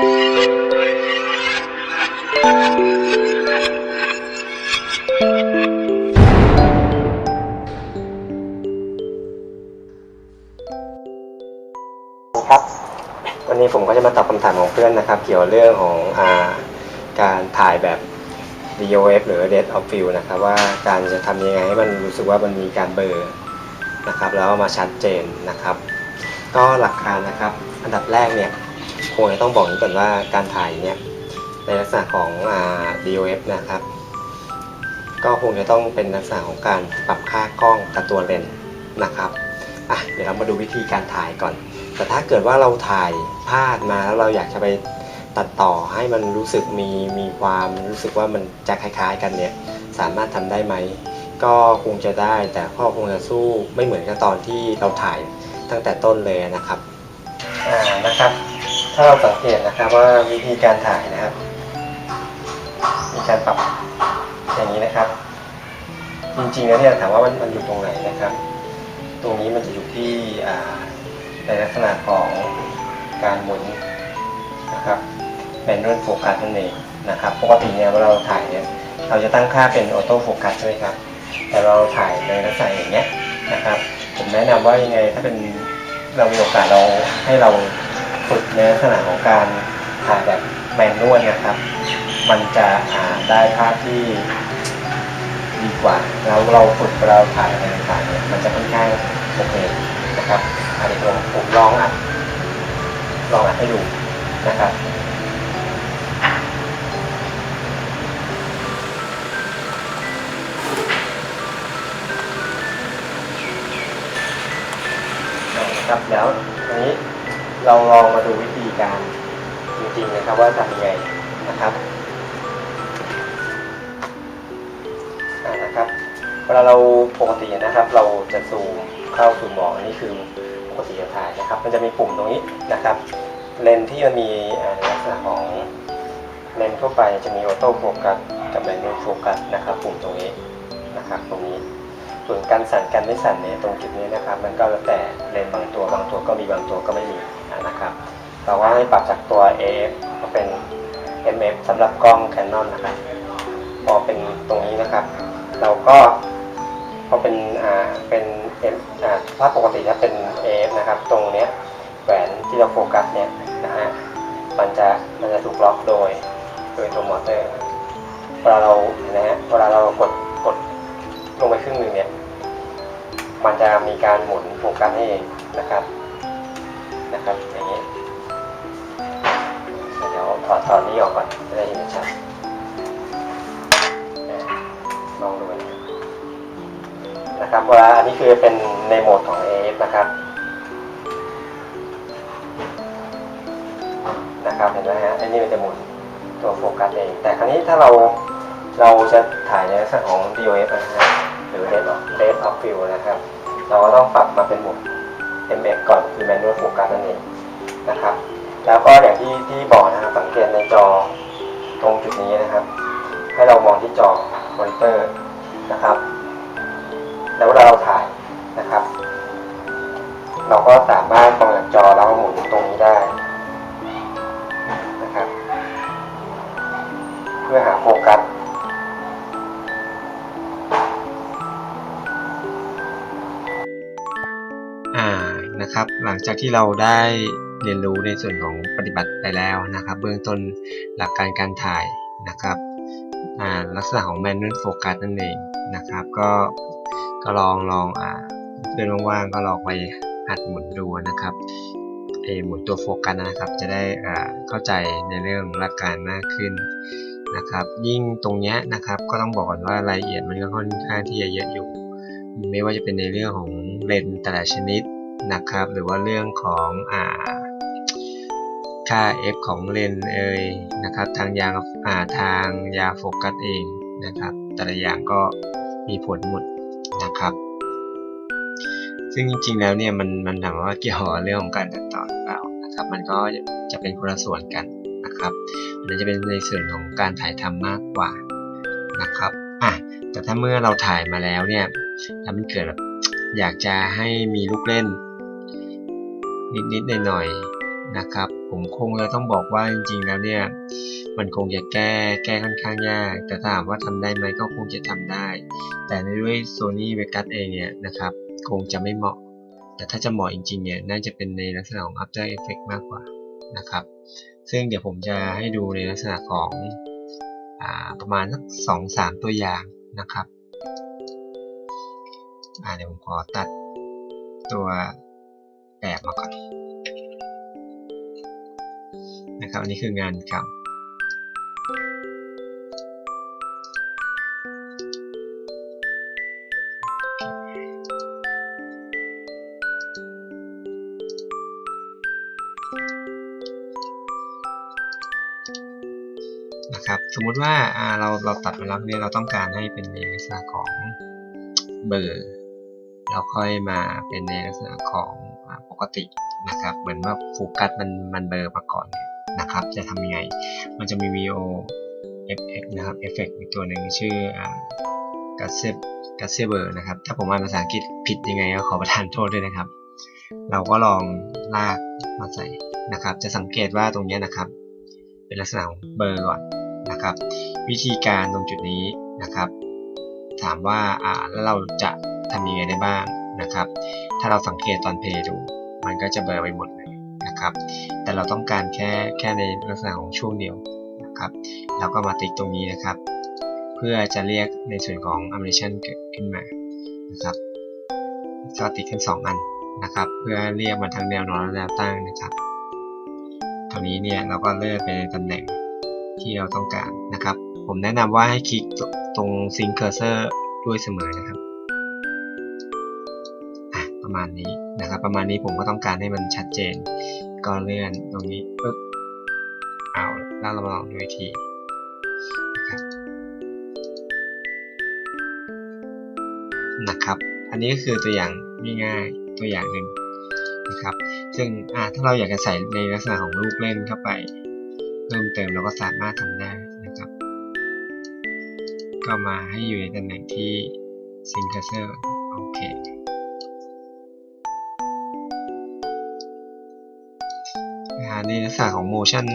ครับวันนี้ผมก็จะมาตอบคำถามของเพื่อนนะครับ เกี่ยวกับเรื่องของอาการถ่ายแบบ DOF หรือ Dead of Field นะครับ ว่าการจะทำยังไงให้มันรู้สึกว่ามันมีการเบลอนะครับ แล้วมาชัดเจนนะครับ ก็หลักการนะครับ อันดับแรกเนี่ย งจะต้องบอกนี้ก่อนว่าการถ่ายเนี่ยในลักษณะของอ DOF นะครับ ก็คงจะต้องเป็นลักษณะของการปรับค่ากล้องกับตัวเลนส์นะครับอะเดี๋ยวเรามาดูวิธีการถ่ายก่อน แต่ถ้าเกิดว่าเราถ่ายพลาดมาแล้วเราอยากจะไปตัดต่อให้มันรู้สึกมีมีความรู้สึกว่ามันจะคล้าย ๆ กันเนี่ยสามารถทำได้ไหม ก็คงจะได้แต่ก็คงจะสู้ไม่เหมือนกับตอนที่เราถ่ายตั้งแต่ต้นเลยนะครับอ่านะครับ ถ้าเราสังเกตนะครับว่าวิธีการถ่ายนะครับ มีการปรับอย่างนี้นะครับ จริงๆแล้วเนี่ยถามว่ามันมันอยู่ตรงไหนนะครับ ตรงนี้มันจะอยู่ที่ในลักษณะของการหมุนนะครับเป็นรุ่นโฟกัสนั่นเองนะครับปกติเนี่ยเวลาเราถ่ายเนี่ยเราจะตั้งค่าเป็นออโต้โฟกัสใช่ไหมครับ แต่เราถ่ายในลักษณะอย่างเงี้ยนะครับ ผมแนะนำว่ายังไงถ้าเป็นเรามีโอกาสเราให้เรา ฝึกในลักษณะของการถ่ายแบบแมนนวลนะครับ มันจะอ่าได้ภาพที่ดีกว่า แล้วเราฝึกเราถ่ายอะไรต่างเนี่ยมันจะค่อนข้างโอเคนะครับอันนี้ผมผมลองอัดลองอัดให้ดูนะครับครับแล้วอันนี้ เราลองมาดูวิธีการจริงๆนะครับว่าทำยังไงนะครับนะครับเวลาเราปกตินะครับ เราจะซูมเข้าซูมมองอันนี้คือปกติจะถ่ายนะครับ มันจะมีปุ่มตรงนี้นะครับ เลนส์ที่มันมีลักษณะของเลนส์ทั่วไปจะมีออโต้โฟกัสกับแมนนวลโฟกัสนะครับ ปุ่มตรงนี้นะครับตรงนี้ส่วนการสั่นการไม่สั่นเนี่ยตรงจุดนี้นะครับ มันก็แล้วแต่เลนส์บางตัวบางตัวก็มีบางตัวก็ไม่มี นะครับเราว่าให้ปรับจากตัว AF มาเป็น MF สำหรับกล้อง Canon นะครับ พอเป็นตรงนี้นะครับ เราก็พอเป็นอ่าเป็น M อ่าถ้าปกติถ้าเป็น AF นะครับ ตรงเนี้ยแหวนที่เราโฟกัสเนี่ยนะฮะมันจะมันจะถูกล็อกโดยโดยตัวมอเตอร์เวลาเราเห็นนะฮะเวลาเรากดกดลงไปครึ่งหนึ่งเนี่ยมันจะมีการหมุนโฟกัสให้เองนะครับ ตอนนี้ออกก่อนจะได้เห็นชัดอ่ลองดูนะครับวลาอันนี้คือเป็นในโหมดของ AF นะครับนะครับเห็นไหมฮะอันนี้มันจะหมุนตัวโฟกัสเอง แต่ครั้นี้ถ้าเราเราจะถ่ายในลักษณะของ DOF นะฮะหรือ Red of Red of Field นะครับ เราก็ต้องปรับมาเป็นโหมด MX ก่อนคือ Manual Focus นั่นเองนะครับ แล้วก็อย่างที่ที่บอกนะครับสังเกตในจอตรงจุดนี้นะครับ ให้เรามองที่จอมอนิเตอร์นะครับ แล้วเวลาเราถ่ายนะครับ เราก็สามารถมองจากจอแล้วหมุนตรงนี้ได้นะครับ เพื่อหาโฟกัสอ่านะครับ หลังจากที่เราได้ เรียนรู้ในส่วนของปฏิบัติไปแล้วนะครับ เบื้องต้นหลักการการถ่ายนะครับลักษณะของ manual focus นั่นเองนะครับ ก็ก็ลองลองอ่าเพื่อนว่างๆก็ลองไปหัดหมุนดูนะครับเออหมุนตัวโฟกัสนะครับ จะได้อ่าเข้าใจในเรื่องหลักการมากขึ้นนะครับ ยิ่งตรงเนี้ยนะครับก็ต้องบอกก่อนว่ารายละเอียดมันก็ค่อนข้างที่จะเยอะอยู่ ไม่ว่าจะเป็นในเรื่องของเลนส์แต่ละชนิดนะครับ หรือว่าเรื่องของอ่า ค่า f ของเลนเอยนะครับ ทางยางอ่าทางยาโฟกัสเองนะครับ แต่ละอย่างก็มีผลหมดนะครับ ซึ่งจริงๆแล้วเนี่ยมันมันถามว่าเกี่ยวกับเรื่องของการตัดต่อหรือเปล่านะครับ มันก็จะเป็นคนละส่วนกันนะครับมันจะเป็นในส่วนของการถ่ายทำมากกว่านะครับอะแต่ถ้าเมื่อเราถ่ายมาแล้วเนี่ยถ้ามันเกิดแบบอยากจะให้มีลูกเล่น นิดๆหน่อยๆนะครับ ผมคงจะต้องบอกว่าจริงๆแล้วเนี่ย มันคงจะแก้แก้ค่อนข้างยาก แต่ถ้าถามว่าทำได้ไหมก็คงจะทำได้ แต่ในด้วย Sony Vegas เองเนี่ยนะครับ คงจะไม่เหมาะ แต่ถ้าจะเหมาะจริงๆเนี่ยน่าจะเป็นในลักษณะของ After Effects มากกว่านะครับ ซึ่งเดี๋ยวผมจะให้ดูในลักษณะของอประมาณสักสองสามตัวอย่างนะครับเดี๋ยวผมขอตัดตัวแบบมาก่อน นะครับอันนี้คืองานเก่านะครับสมมุติว่าเราเราตัดมาแล้วเนี่ยเราต้องการให้เป็นในลักษณะของเบอร์เราค่อยมาเป็นในลักษณะของปกตินะครับ เหมือนว่าโฟกัสมันมันเบลอมาก่อนเนี่ย นะครับ จะทำยังไง มันจะมี VO FX นะครับ Effect อีกตัวหนึ่งชื่ออ่า g a s e g a s e b e r นะครับ ถ้าผมอ่านภาษาอังกฤษผิดยังไงก็ขอประทานโทษด้วยนะครับ เราก็ลองลากมาใส่นะครับ จะสังเกตว่าตรงนี้นะครับ เป็นลักษณะของเบอร์ก่อนนะครับ วิธีการตรงจุดนี้นะครับ ถามว่าอ่าแล้วเราจะทำยังไงได้บ้างนะครับ ถ้าเราสังเกตตอนเพลย์ดู มันก็จะเบลอไปหมด นะครับ แต่เราต้องการแค่แค่ในลักษณะของช่วงเดียวนะครับเราก็มาติ๊กตรงนี้นะครับ เพื่อจะเรียกในส่วนของ animation เกิดขึ้นมานะครับก็ติ๊กทั้งสองอันนะครับ เพื่อเรียกมันทั้งแนวนอนและแนวตั้งนะครับตรงนี้เนี่ยเราก็เลื่อกไปในตำแหน่งที่เราต้องการนะครับ ผมแนะนำว่าให้คลิกตรง sync cursor ด้วยเสมอนะครับประมาณนี้นะครับ ประมาณนี้ผมก็ต้องการให้มันชัดเจน ก็เลื่อนตรงนี้ปึ๊บเอาแล้วเรามาลองดูอีกทีนะครับนะครับ อันนี้ก็คือตัวอย่างง่ายๆตัวอย่างหนึ่งนะครับ ซึ่งถ้าเราอยากจะใส่ในลักษณะของลูกเล่นเข้าไป เพิ่มเติมเราก็สามารถทำได้นะครับ ก็มาให้อยู่ในตำแหน่งที่ sync cursor โอเค ในลักษณะของ motion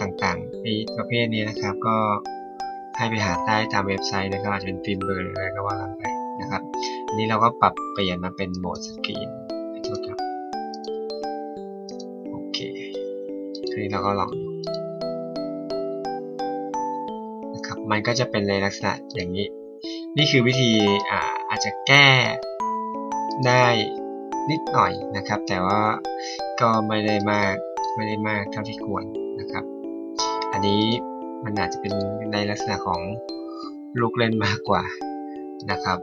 ต่างๆในประเภทนี้นะครับ ก็ให้ไปหาได้ตามเว็บไซต์นะครับอาจจะเป็นฟิล์มเบอร์หรืออะไรก็ว่ากันไปนะครับอันนี้เราก็ปรับเปลี่ยนมาเป็นโหมดสกรีนโทษครับโอเคทีนี้เราก็ลองดูนะครับมันก็จะเป็นในลักษณะอย่างนี้ นี่คือวิธีอ่าอาจจะแก้ได้นิดหน่อยนะครับ แต่ว่าก็ไม่ได้มาก ไม่ได้มากเท่าที่ควรนะครับ อันนี้มันอาจจะเป็นในลักษณะของลูกเล่นมากกว่านะครับ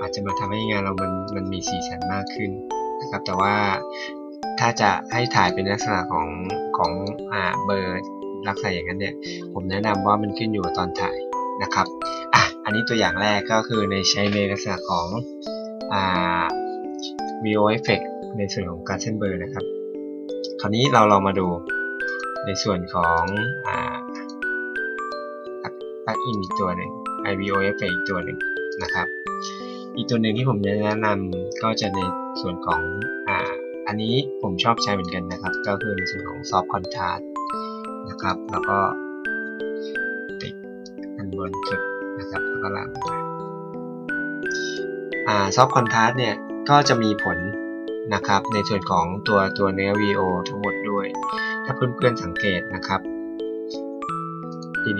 อาจจะมาทำให้งานเรามันมันมีสีสันมากขึ้นนะครับ แต่ว่าถ้าจะให้ถ่ายเป็นลักษณะของของอ่าเบอร์ลักษณะอย่างนั้นเนี่ย ผมแนะนำว่ามันขึ้นอยู่กับตอนถ่ายนะครับอะอันนี้ตัวอย่างแรกก็คือในใช้ในลักษณะของอ่า VO effect ในส่วนของการเส้นเบอร์นะครับ ราวนี้เราลองมาดูในส่วนของอ่าปลั๊กอินอีกตัวหนึ่ง IVO f อีกตัวหนึ่งนะครับ อีกตัวหนึ่งที่ผมจะแนะนำก็จะในส่วนของอ่าอันนี้ผมชอบใช้เหมือนกันนะครับ ก็คือในส่วนของ soft contrast นะครับ แล้วก็ติดอันบนสุดนะครับแล้วก็ลากมอ่า soft contrast เนี่ยก็จะมีผล นะครับ ในส่วนของตัวตัวเนื้อ VO ทั้งหมดด้วย ถ้าเพื่อนๆสังเกตนะครับ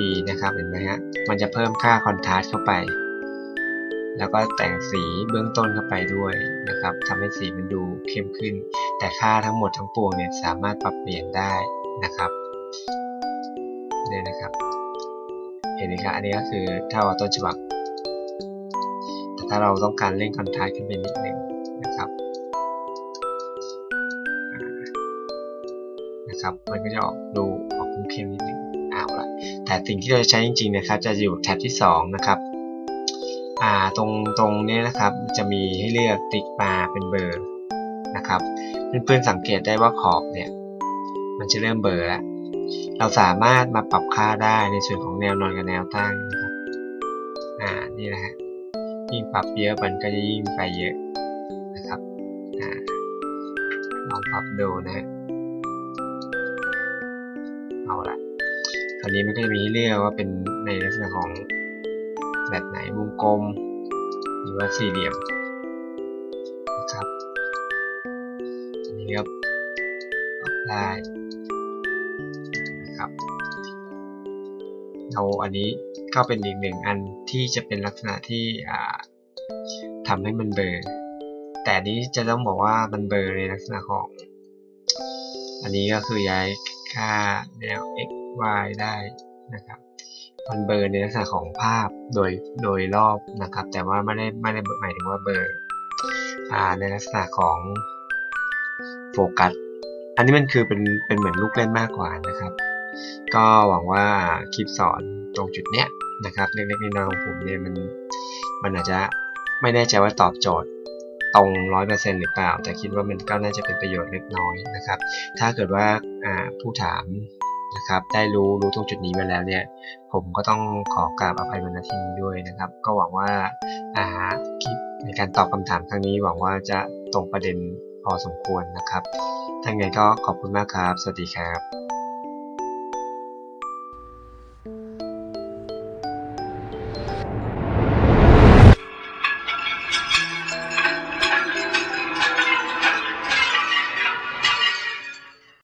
ดีๆนะครับเห็นไหมฮะมันจะเพิ่มค่าคอนทราสต์เข้าไป แล้วก็แต่งสีเบื้องต้นเข้าไปด้วยนะครับทำให้สีมันดูเข้มขึ้น แต่ค่าทั้งหมดทั้งปวงเนี่ยสามารถปรับเปลี่ยนได้นะครับเนี่ยนะครับ เห็นไหมครับอันนี้ก็คือเท่าต้นฉบับแต่ถ้าเราต้องการเร่งคอนทราสต์ขึ้นไปนิดนึงนะครับ นะครับ มันก็จะออกดูออกเข้มนิดนึงเอาละแต่สิ่งที่เราจะใช้จริงๆนะครับ จะอยู่แท็บที่ 2 นะครับอ่าตรงตรงนี้นะครับจะมีให้เลือกติ๊กมาเป็นเบอร์นะครับเพื่อนๆสังเกตได้ว่าขอบเนี่ยมันจะเริ่มเบอร์แล้วเราสามารถมาปรับค่าได้ในส่วนของแนวนอนกับแนวตั้งนะครับอ่านี่นะฮะยิ่งปรับเยอะมันก็จะยิ่งไปเยอะนะครับอ่าลองปรับดูนะฮะ อันนี้มันก็จะมีเลือกว่าเป็นในลักษณะของแบบไหนวงกลม หรือว่าสี่เหลี่ยมนะครับอันนี้เลือกออกได้นะครับเราอันนี้ก็เป็นอีกหนึ่งอันที่จะเป็นลักษณะที่อ่าทำให้มันเบลอแต่อันนี้จะต้องบอกว่ามันเบลอในลักษณะของ อันนี้ก็คือย้ายค่าแนว x y ได้นะครับมันเบอร์ในลักษณะของภาพโดยโดยรอบนะครับ แต่ว่าไม่ได้ไม่ได้หมายถึงว่าเบอร์อ่าในลักษณะของโฟกัสอันนี้มันคือเป็นเป็นเหมือนลูกเล่นมากกว่านะครับ ก็หวังว่าคลิปสอนตรงจุดเนี้ยนะครับเล็กๆน้อยๆของผมเนี่ยมันมันอาจจะไม่แน่ใจว่าตอบโจทย์ตรงร้อยเปอร์เซ็นต์หรือเปล่า แต่คิดว่ามันก็น่าจะเป็นประโยชน์เล็กน้อยนะครับ ถ้าเกิดว่าผู้ถาม นะครับ ได้รู้รู้ตรงจุดนี้มาแล้วเนี่ย ผมก็ต้องขอกราบอภัยมาณที่นี้ด้วยนะครับ ก็หวังว่าอ่าคลิปในการตอบคำถามครั้งนี้หวังว่าจะตรงประเด็นพอสมควรนะครับถ้าไงก็ขอบคุณมากครับ สวัสดีครับ